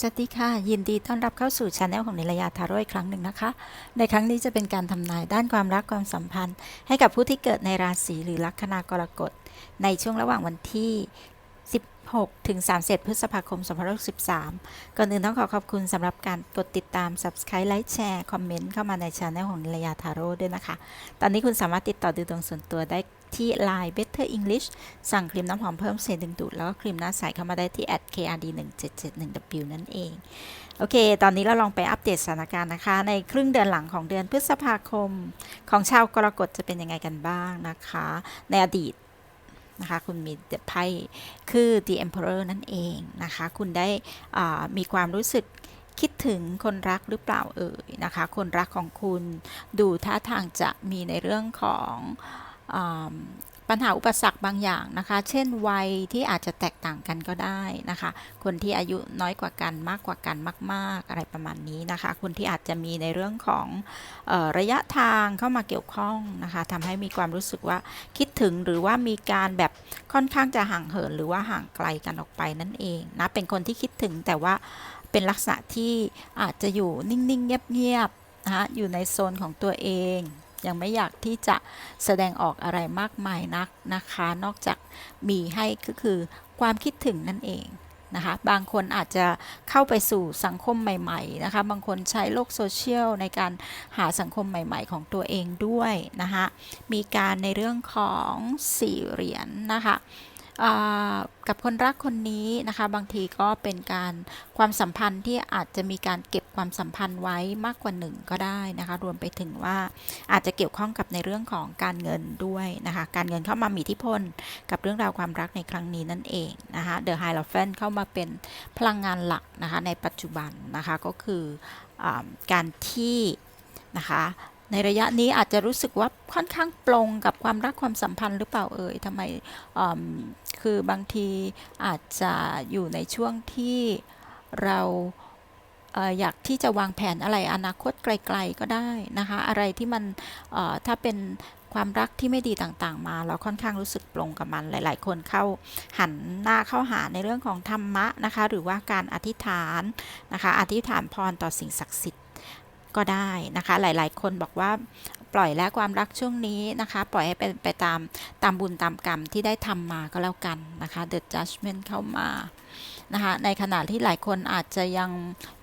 สวัสดีค่ะยินดีต้อนรับเข้าสู่ช anel ของนิลยาทาโร่อีกครั้งหนึ่งนะคะ ในครั้งนี้จะเป็นการทำนายด้านความรักความสัมพันธ์ ให้กับผู้ที่เกิดในราศีหรือลัคนากรกฎ ในช่วงระหว่างวันที่ 16 ถึง31พฤษภาคม 2563 ก่อนอื่นต้องขอขอบคุณสำหรับการกดติดตาม subscribe ไลค์แชร์คอมเมนต์เข้ามาในช anel ของนิลยาทาโร่ด้วยนะคะ ตอนนี้คุณสามารถติดต่อดูดวงส่วนตัวได้ ที่ Line Better English สั่งครีมน้ำหอมเพิ่มเสียงดึงดูด แล้วก็ครีมหน้าใสเข้ามาได้ที่ @krd1771w นั่นเอง โอเค ตอนนี้เราลองไปอัปเดตสถานการณ์นะคะ ในครึ่งเดือนหลังของเดือนพฤษภาคม ของชาวกรกฎจะเป็นยังไงกันบ้างนะคะ ในอดีตนะคะคุณมีไพ่คือ The Emperor นั่นเองนะคะ คุณได้มีความรู้สึกคิดถึงคนรักหรือเปล่าเอ่ยนะคะ คนรักของคุณดูท่าทางจะมีในเรื่องของ ปัญหาอุปสรรคบางอย่างนะคะ เช่นวัยที่อาจจะแตกต่างกันก็ได้นะคะ คนที่อายุน้อยกว่ากันมากกว่ากันมาก ๆ อะไรประมาณนี้นะคะ คนที่อาจจะมีในเรื่องของออระยะทางเข้ามาเกี่ยวข้องนะคะทำให้มีความรู้สึกว่าคิดถึงหรือว่ามีการแบบค่อนข้างจะห่างเหินหรือว่าห่างไกลกันออกไปนั่นเองนะ เป็นคนที่คิดถึงแต่ว่าเป็นลักษณะที่อาจจะอยู่นิ่ง ๆ เงียบ ๆ นะคะอยู่ในโซนของตัวเอง ยังไม่อยากที่จะแสดงออกอะไรมากมายนักนะคะ นอกจากมีให้ก็คือความคิดถึงนั่นเองนะคะบางคนอาจจะเข้าไปสู่สังคมใหม่ๆนะคะบางคนใช้โลกโซเชียลในการหาสังคมใหม่ๆ ของตัวเองด้วยนะคะมีการในเรื่องของสี่เหรียญนะคะ กับคนรักคนนี้นะคะ บางทีก็เป็นการความสัมพันธ์ที่อาจจะมีการเก็บความสัมพันธ์ไว้มากกว่าหนึ่งก็ได้นะคะ รวมไปถึงว่าอาจจะเกี่ยวข้องกับในเรื่องของการเงินด้วยนะคะ การเงินเข้ามามีอิทธิพลกับเรื่องราวความรักในครั้งนี้นั่นเองนะคะ The High l o f e n เข้ามาเป็นพลังงานหลักนะคะในปัจจุบันนะคะก็คืออการที่นะคะ ในระยะนี้อาจจะรู้สึกว่าค่อนข้างปลงกับความรักความสัมพันธ์หรือเปล่าเอ่ยทำไมคือบางทีอาจจะอยู่ในช่วงที่เราเออยากที่จะวางแผนอะไรอนาคตไกล ๆก็ได้นะคะ อะไรที่มันถ้าเป็นความรักที่ไม่ดีต่างๆ มา เราค่อนข้างรู้สึกปลงกับมันหลาย ๆ คนเข้าหันหน้าเข้าหาในเรื่องของธรรมะนะคะ หรือว่าการอธิษฐานนะคะ อธิษฐานพรต่อสิ่งศักดิ์สิทธิ์ ก็ได้นะคะ หลาย ๆ คนบอกว่าปล่อยแล้วความรักช่วงนี้นะคะ ปล่อยให้เป็นไปตามตามบุญตามกรรมที่ได้ทำมาก็แล้วกันนะคะ The Judgment เข้ามานะคะในขณะที่หลายคนอาจจะยัง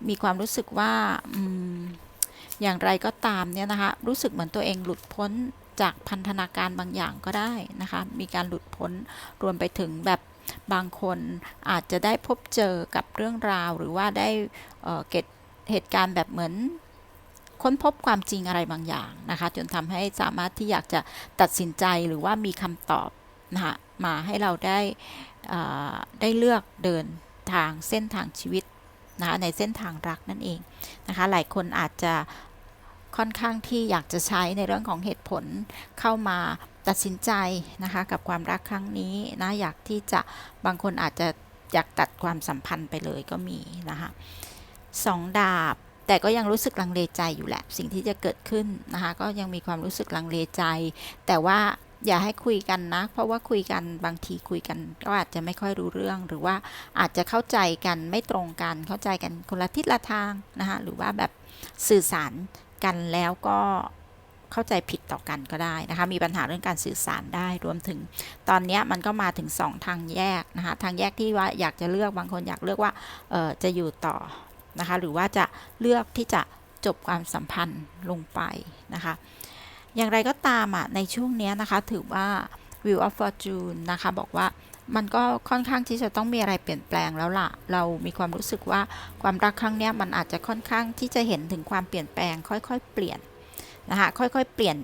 มีความรู้สึกว่าอย่างไรก็ตามเนี่ยนะคะ รู้สึกเหมือนตัวเองหลุดพ้นจากพันธนาการบางอย่างก็ได้นะคะ มีการหลุดพ้นรวมไปถึงแบบบางคนอาจจะได้พบเจอกับเรื่องราว หรือว่าได้เเกิดเหตุการณ์แบบเหมือน ค้นพบความจริงอะไรบางอย่างนะคะ จนทำให้สามารถที่อยากจะตัดสินใจหรือว่ามีคำตอบนะคะมาให้เราได้ได้เลือกเดินทางเส้นทางชีวิตนะคะในเส้นทางรักนั่นเองนะคะ หลายคนอาจจะค่อนข้างที่อยากจะใช้ในเรื่องของเหตุผลเข้ามาตัดสินใจนะคะกับความรักครั้งนี้นะอยากที่จะบางคนอาจจะอยากตัดความสัมพันธ์ไปเลยก็มีนะคะสองดาบ แต่ก็ยังรู้สึกลังเลใจอยู่แหละ สิ่งที่จะเกิดขึ้นนะคะ ก็ยังมีความรู้สึกลังเลใจ แต่ว่าอย่าให้คุยกันนะ เพราะว่าคุยกันบางทีคุยกันก็อาจจะไม่ค่อยรู้เรื่อง หรือว่าอาจจะเข้าใจกันไม่ตรงกัน เข้าใจกันคนละทิศละทางนะคะ หรือว่าแบบสื่อสารกันแล้วก็เข้าใจผิดต่อกันก็ได้นะคะ มีปัญหาเรื่องการสื่อสารได้ รวมถึงตอนนี้มันก็มาถึง 2 ทางแยกนะคะ ทางแยกที่ว่าอยากจะเลือก บางคนอยากเลือกว่า เออจะอยู่ต่อ นะคะ หรือว่าจะเลือกที่จะจบความสัมพันธ์ลงไปนะคะ อย่างไรก็ตามอะในช่วงนี้นะคะถือว่า Wheel of Fortune นะคะบอกว่ามันก็ค่อนข้างที่จะต้องมีอะไรเปลี่ยนแปลงแล้วล่ะ เรามีความรู้สึกว่าความรักครั้งนี้มันอาจจะค่อนข้างที่จะเห็นถึงความเปลี่ยนแปลง ค่อยๆ เปลี่ยนนะคะค่อยๆ เปลี่ยน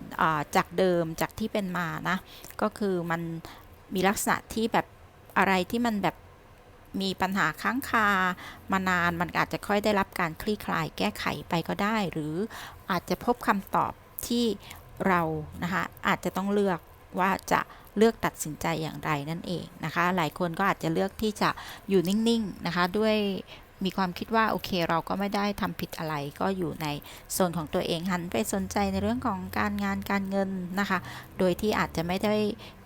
จากเดิมจากที่เป็นมานะ ก็คือมันมีลักษณะที่แบบอะไรที่มันแบบ มีปัญหาค้างคามานานมันอาจจะค่อยได้รับการคลี่คลายแก้ไขไปก็ได้ หรืออาจจะพบคำตอบที่เรานะคะอาจจะต้องเลือกว่าจะเลือกตัดสินใจอย่างไรนั่นเองนะคะ หลายคนก็อาจจะเลือกที่จะอยู่นิ่งๆนะคะด้วยมีความคิดว่าโอเคเราก็ไม่ได้ทำผิดอะไรก็อยู่ในโซนของตัวเองหันไปสนใจในเรื่องของการงานการเงินนะคะ โดยที่อาจจะไม่ได้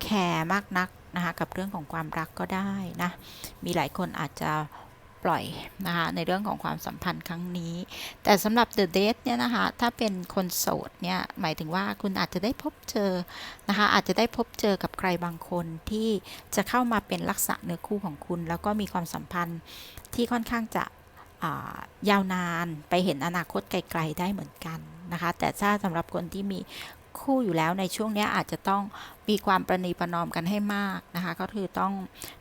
แคร์มากนัก นะคะกับเรื่องของความรักก็ได้นะ มีหลายคนอาจจะปล่อยนะคะในเรื่องของความสัมพันธ์ครั้งนี้ แต่สำหรับ The Date เนี่ยนะคะถ้าเป็นคนโสดเนี่ยหมายถึงว่าคุณอาจจะได้พบเจอนะคะอาจจะได้พบเจอกับใครบางคนที่จะเข้ามาเป็นลักษณะเนื้อคู่ของคุณ แล้วก็มีความสัมพันธ์ที่ค่อนข้างจะยาวนานไปเห็นอนาคตไกล ๆ ได้เหมือนกันนะคะแต่ถ้าสำหรับคนที่มีคู่อยู่แล้วในช่วงนี้อาจจะต้อง มีความประนีประนอมกันให้มากนะคะ ก็คือต้อง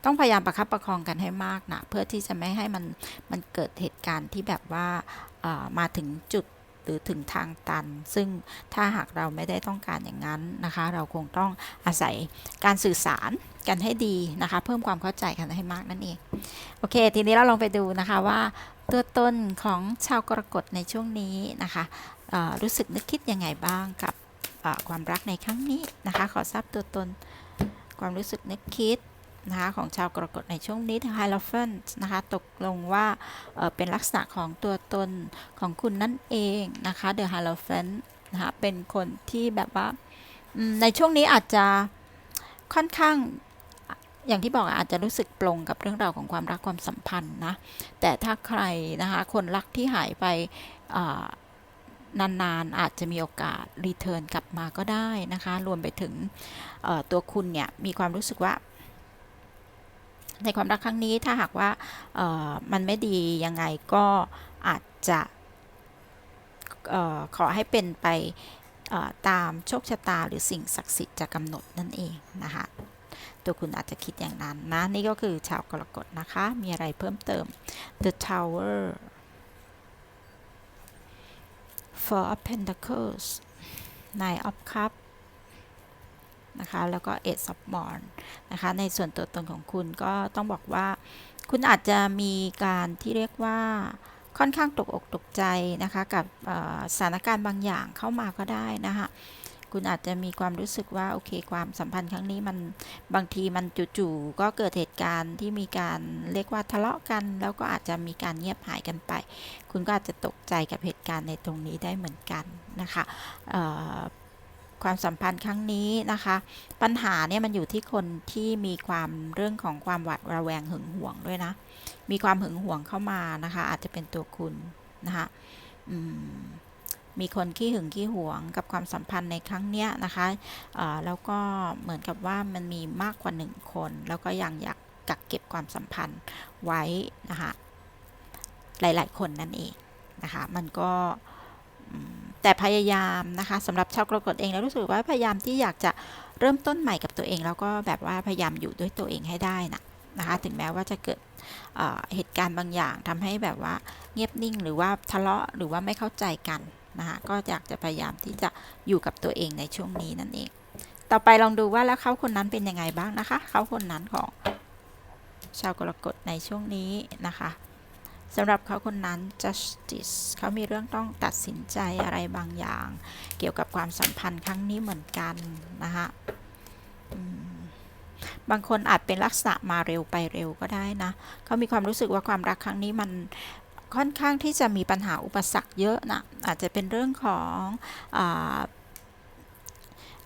ต้องพยายามประคับประคองกันให้มากนะเพื่อที่จะไม่ให้มันมันเกิดเหตุการณ์ที่แบบว่ามาถึงจุดหรือถึงทางตัน ซึ่งถ้าหากเราไม่ได้ต้องการอย่างนั้นนะคะ เราคงต้องอาศัยการสื่อสารกันให้ดีนะคะ เพิ่มความเข้าใจกันให้มากนั่นเอง โอเค ทีนี้เราลองไปดูนะคะว่าตัวตนของชาวกรกฎในช่วงนี้นะคะรู้สึกนึกคิดยังไงบ้างกับ ความรักในครั้งนี้นะคะ ขอทราบตัวตนความรู้สึกนึกคิดนะคะของชาวกรกฎในช่วงนี้ไฮล o ฟนนะคะตกลงว่าเเป็นลักษณะของตัวตนของคุณนั่นเองนะคะเดอะไฮล o ฟนนะคะเป็นคนที่แบบว่าในช่วงนี้อาจจะค่อนข้างอย่างที่บอกอาจจะรู้สึกปลงกับเรื่องราวของความรักความสัมพันธ์นะแต่ถ้าใครนะคะคนรักที่หายไปอ นานๆอาจจะมีโอกาสรีเทิร์นกลับมาก็ได้นะคะ รวมไปถึงตัวคุณเนี่ยมีความรู้สึกว่า ในความรักครั้งนี้ถ้าหากว่ามันไม่ดียังไงก็อาจจะออขอให้เป็นไปตามโชคชะตาหรือสิ่งศักดิ์สิทธิ์จะกำหนดนั่นเองนะคะตัวคุณอาจจะคิดอย่างนั้นนะ นี่ก็คือชาวกรกฎนะคะ มีอะไรเพิ่มเติม The Tower Four of Pentacles Nine of Cups นะคะแล้วก็ Eight of w a n d นะคะในส่วนตัวตนของคุณก็ต้องบอกว่า คุณอาจจะมีการที่เรียกว่าค่อนข้างตกอกตกใจนะคะกับสถานการณ์บางอย่างเข้ามาก็ได้นะคะ คุณอาจจะมีความรู้สึกว่าโอเค ความสัมพันธ์ครั้งนี้มันบางทีมันจู่ๆก็เกิดเหตุการณ์ที่มีการเรียกว่าทะเลาะกัน แล้วก็อาจจะมีการเงียบหายกันไป คุณก็อาจจะตกใจกับเหตุการณ์ในตรงนี้ได้เหมือนกันนะคะความสัมพันธ์ครั้งนี้นะคะ ปัญหาเนี่ยมันอยู่ที่คนที่มีความเรื่องของความหวาดระแวงหึงหวงด้วยนะ มีความหึงหวงเข้ามานะคะ อาจจะเป็นตัวคุณนะคะอื มีคนขี้หึงขี้หวงกับความสัมพันธ์ในครั้งเนี้ยนะคะแล้วก็เหมือนกับว่ามันมีมากกว่าหนึ่งคน แล้วก็ยังอยากกักเก็บความสัมพันธ์ไว้นะคะหลาย ๆ คนนั่นเองนะคะ มันก็แต่พยายามนะคะสำหรับชาวกรกฎเองแล้วรู้สึกว่าพยายามที่อยากจะเริ่มต้นใหม่กับตัวเอง แล้วก็แบบว่าพยายามอยู่ด้วยตัวเองให้ได้นะนะคะถึงแม้ว่าจะเกิดเเหตุการณ์บางอย่างทำให้แบบว่าเงียบนิ่งหรือว่าทะเลาะหรือว่าไม่เข้าใจกัน นะคะก็อยากจะพยายามที่จะอยู่กับตัวเองในช่วงนี้นั่นเอง ต่อไปลองดูว่าแล้วเขาคนนั้นเป็นยังไงบ้างนะคะ เขาคนนั้นของชาวกรกฎในช่วงนี้นะคะสำหรับเขาคนนั้น justice เขามีเรื่องต้องตัดสินใจอะไรบางอย่าง เกี่ยวกับความสัมพันธ์ครั้งนี้เหมือนกันนะคะบางคนอาจเป็นลักษณะมาเร็วไปเร็วก็ได้นะ เขามีความรู้สึกว่าความรักครั้งนี้มัน ค่อนข้างที่จะมีปัญหาอุปสรรคเยอะนะอาจจะเป็นเรื่องของอ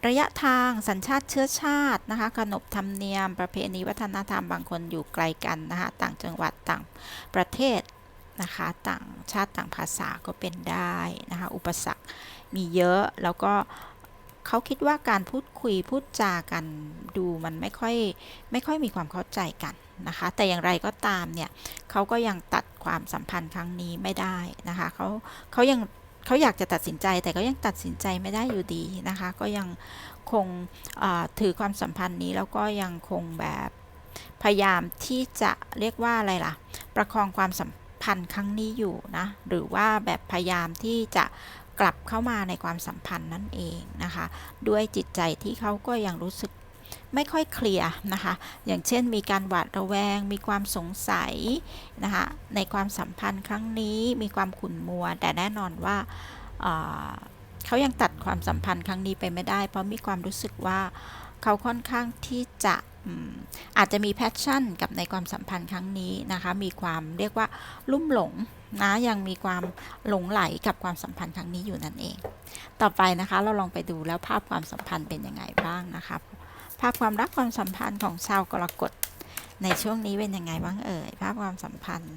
ระยะทางสัญชาติเชื้อชาตินะคะขนบธรรมเนียม ประเพณีวัฒนธรรมบางคนอยู่ไกลกันนะคะต่างจังหวัดต่างประเทศนะคะต่างชาติต่างภาษาก็เป็นได้นะคะอุปสรรคมีเยอะแล้วก็เขาคิดว่าการพูดคุยพูดจากันดูมันไม่ค่อยไม่ค่อยมีความเข้าใจกัน นะคะ แต่อย่างไรก็ตามเนี่ยเขาก็ยังตัดความสัมพันธ์ครั้งนี้ไม่ได้นะคะเขาเขายังเขาอยากจะตัดสินใจแต่ก็ยังตัดสินใจไม่ได้อยู่ดีนะคะ ก็ยังคงถือความสัมพันธ์นี้แล้วก็ยังคงแบบพยายามที่จะเรียกว่าอะไรล่ะ ประคองความสัมพันธ์ครั้งนี้อยู่นะ หรือว่าแบบพยายามที่จะกลับเข้ามาในความสัมพันธ์นั่นเองนะคะ ด้วยจิตใจที่เขาก็ยังรู้สึก ไม่ค่อยเคลียร์นะคะ อย่างเช่นมีการหวาดระแวง มีความสงสัยนะคะในความสัมพันธ์ครั้งนี้มีความขุ่นมัว แต่แน่นอนว่าเขายังตัดความสัมพันธ์ครั้งนี้ไปไม่ได้ เพราะมีความรู้สึกว่าเขาค่อนข้างที่จะอาจจะมีแพชชั่นกับในความสัมพันธ์ครั้งนี้นะคะ มีความเรียกว่าลุ่มหลงนะยังมีความหลงไหลกับความสัมพันธ์ครั้งนี้อยู่นั่นเอง ต่อไปนะคะเราลองไปดูแล้วภาพความสัมพันธ์เป็นยังไงบ้างนะคะ ภาพความรักความสัมพันธ์ของชาวกรกฎในช่วงนี้เป็นยังไงบ้างเอ่ยภาพความสัมพันธ์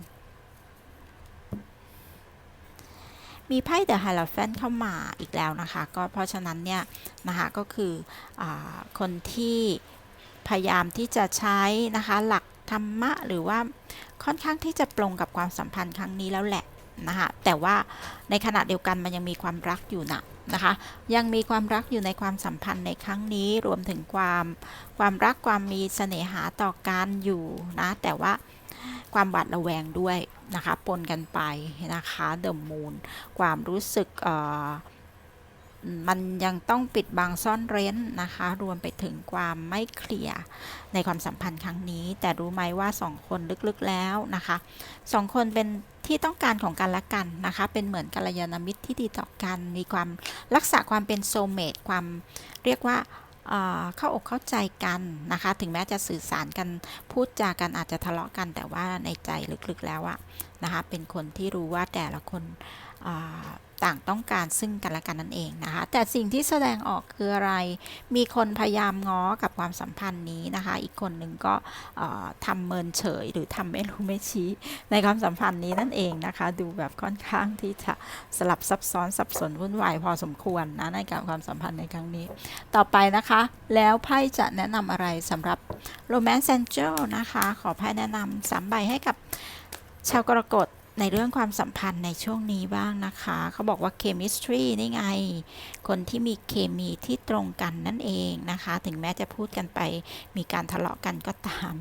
มีไพ่เดอะไฮลแฟนเข้ามาอีกแล้วนะคะ ก็เพราะฉะนั้นเนี่ยนะคะก็คืออคนที่พยายามที่จะใช้นะคะหลักธรรมะหรือว่าค่อนข้างที่จะปรงกับความสัมพันธ์ครั้งนี้แล้วแหละนะคะแต่ว่าในขณะเดียวกันมันยังมีความรักอยู่นะ นะคะ ยังมีความรักอยู่ในความสัมพันธ์ในครั้งนี้รวมถึงความความรักความมีเสน่หาต่อการอยู่นะ แต่ว่าความหวาดระแวงด้วยนะคะ ปนกันไปนะคะเดอะมูนความรู้สึกเอ่อ มันยังต้องปิดบังซ่อนเร้นนะคะ รวมไปถึงความไม่เคลียร์ในความสัมพันธ์ครั้งนี้ แต่รู้ไหมว่าสองคนลึกๆแล้วนะคะสองคนเป็นที่ต้องการของกันและกันนะคะ เป็นเหมือนกัลยาณมิตรที่ดีต่อกัน มีความรักษาความเป็นโซเมตความเรียกว่าเข้าอกเข้าใจกันนะคะ ถึงแม้จะสื่อสารกันพูดจากันอาจจะทะเลาะกัน แต่ว่าในใจลึกๆแล้วอะนะคะ เป็นคนที่รู้ว่าแต่ละคน ต่างต้องการซึ่งกันและกันนั่นเองนะคะ แต่สิ่งที่แสดงออกคืออะไร มีคนพยายามง้อกับความสัมพันธ์นี้นะคะ อีกคนหนึ่งก็ทำเมินเฉย หรือทำไม่รู้ไม่ชี้ในความสัมพันธ์นี้นั่นเองนะคะ ดูแบบค่อนข้างที่จะสลับซับซ้อนสับสนวุ่นวายพอสมควรนะในการความสัมพันธ์ในครั้งนี้ ต่อไปนะคะ แล้วไพ่จะแนะนำอะไรสำหรับ Romance Angel นะคะ ขอไพ่แนะนำสามใบให้กับชาวกรกฎ ในเรื่องความสัมพันธ์ในช่วงนี้บ้างนะคะ เขาบอกว่า chemistry นี่ไง คนที่มีเคมีที่ตรงกันนั่นเองนะคะ ถึงแม้จะพูดกันไปมีการทะเลาะกันก็ตาม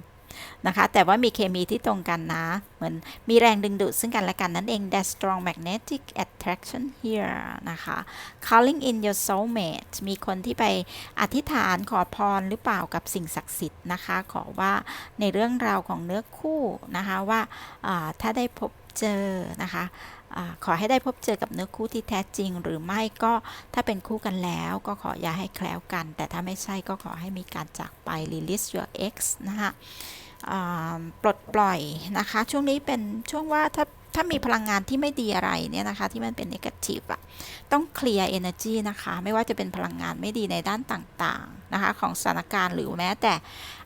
นะคะ แต่ว่ามีเคมีที่ตรงกันนะ เหมือนมีแรงดึงดูดซึ่งกันและกันนั่นเอง that strong magnetic attraction here นะคะ calling in your soulmate มีคนที่ไปอธิษฐานขอพรหรือเปล่ากับสิ่งศักดิ์สิทธิ์นะคะ ขอว่าในเรื่องราวของเนื้อคู่นะคะว่าถ้าได้พบ เจอนะคะขอให้ได้พบเจอกับเนื้อคู่ที่แท้จริง หรือไม่ก็ถ้าเป็นคู่กันแล้วก็ขออย่าให้แคล้วกัน แต่ถ้าไม่ใช่ก็ขอให้มีการจากไป release your ex นะคะปลดปล่อยนะคะ ช่วงนี้เป็นช่วงว่าถ้าถ้ามีพลังงานที่ไม่ดีอะไรเนี่ยนะคะ ที่มันเป็น negative อะต้องเคลียร์ energy นะคะ ไม่ว่าจะเป็นพลังงานไม่ดีในด้านต่างๆนะคะ ของสถานการณ์หรือแม้แต่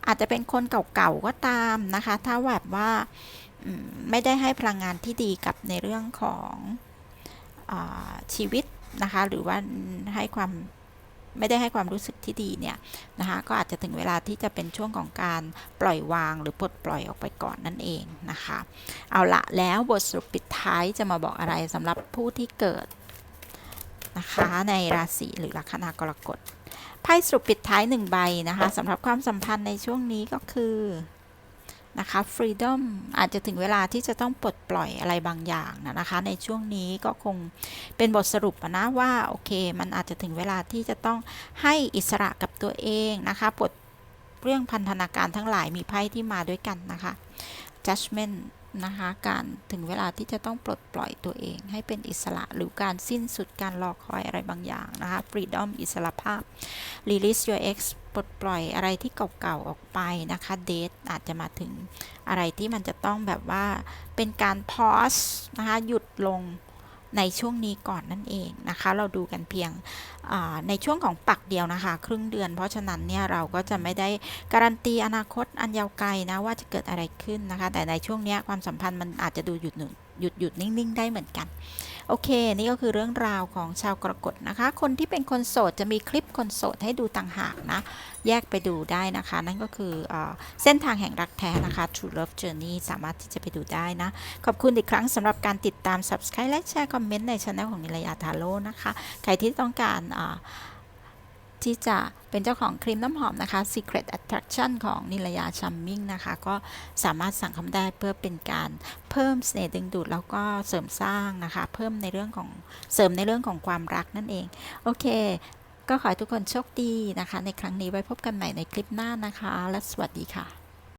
อาจจะเป็นคนเก่าๆก็ตามนะคะ ถ้าแบบว่า ไม่ได้ให้พลังงานที่ดีกับในเรื่องของอชีวิตนะคะ หรือว่าให้ความไม่ได้ให้ความรู้สึกที่ดีเนี่ยนะคะก็อาจจะถึงเวลาที่จะเป็นช่วงของการปล่อยวางหรือปลดปล่อยออกไปก่อนนั่นเองนะคะ เอาละแล้วบทสรุปปิดท้ายจะมาบอกอะไรสำหรับผู้ที่เกิดนะคะในราศีหรือลัคนากรกฎไพ่สรุปปิดท้ายหนึ่งใบนะคะสำหรับความสัมพันธ์ในช่วงนี้ก็คือ นะคะ freedom อาจจะถึงเวลาที่จะต้องปลดปล่อยอะไรบางอย่างนะคะ ในช่วงนี้ก็คงเป็นบทสรุปนะว่าโอเค มันอาจจะถึงเวลาที่จะต้องให้อิสระกับตัวเองนะคะปลดเรื่องพันธนาการทั้งหลายมีไพ่ที่มาด้วยกันนะคะ judgment นะคะการถึงเวลาที่จะต้องปลดปล่อยตัวเอง ให้เป็นอิสระหรือการสิ้นสุดการรอคอยอะไรบางอย่างนะคะ freedom อิสระภาพ release your ex ปลดปล่อยอะไรที่เก่าๆออกไปนะคะ date อาจจะมาถึงอะไรที่มันจะต้องแบบว่าเป็นการ pause นะคะหยุดลง ในช่วงนี้ก่อนนั่นเองนะคะ เราดูกันเพียงในช่วงของปักเดียวนะคะ ครึ่งเดือน เพราะฉะนั้นเนี่ยเราก็จะไม่ได้การันตีอนาคตอันยาวไกลนะว่าจะเกิดอะไรขึ้นนะคะ แต่ในช่วงนี้ความสัมพันธ์มันอาจจะดูหยุดหนึ่ง หยุดหยุดนิ่ง ๆ ได้เหมือนกัน โอเค นี่ก็คือเรื่องราวของชาวกรกฎนะคะ คนที่เป็นคนโสดจะมีคลิปคนโสดให้ดูต่างหากนะ แยกไปดูได้นะคะ นั่นก็คืออเส้นทางแห่งรักแท้นะคะ True Love Journey สามารถที่จะไปดูได้นะ ขอบคุณอีกครั้งสำหรับการติดตาม Subscribe และแชร์คอมเมนต์ในช anel ของนิรยาทาโร่นะคะ ใครที่ต้องการ ที่จะเป็นเจ้าของครีมน้ำหอมนะคะ Secret Attraction ของนิลยาชัมมิงนะคะ ก็สามารถสั่งคำได้เพื่อเป็นการเพิ่มเสน่ห์ดึงดูดแล้วก็เสริมสร้างนะคะ เพิ่มในเรื่องของเสริมในเรื่องของความรักนั่นเอง โอเค ก็ขอให้ทุกคนโชคดีนะคะ ในครั้งนี้ไว้พบกันใหม่ในคลิปหน้านะคะ และสวัสดีค่ะ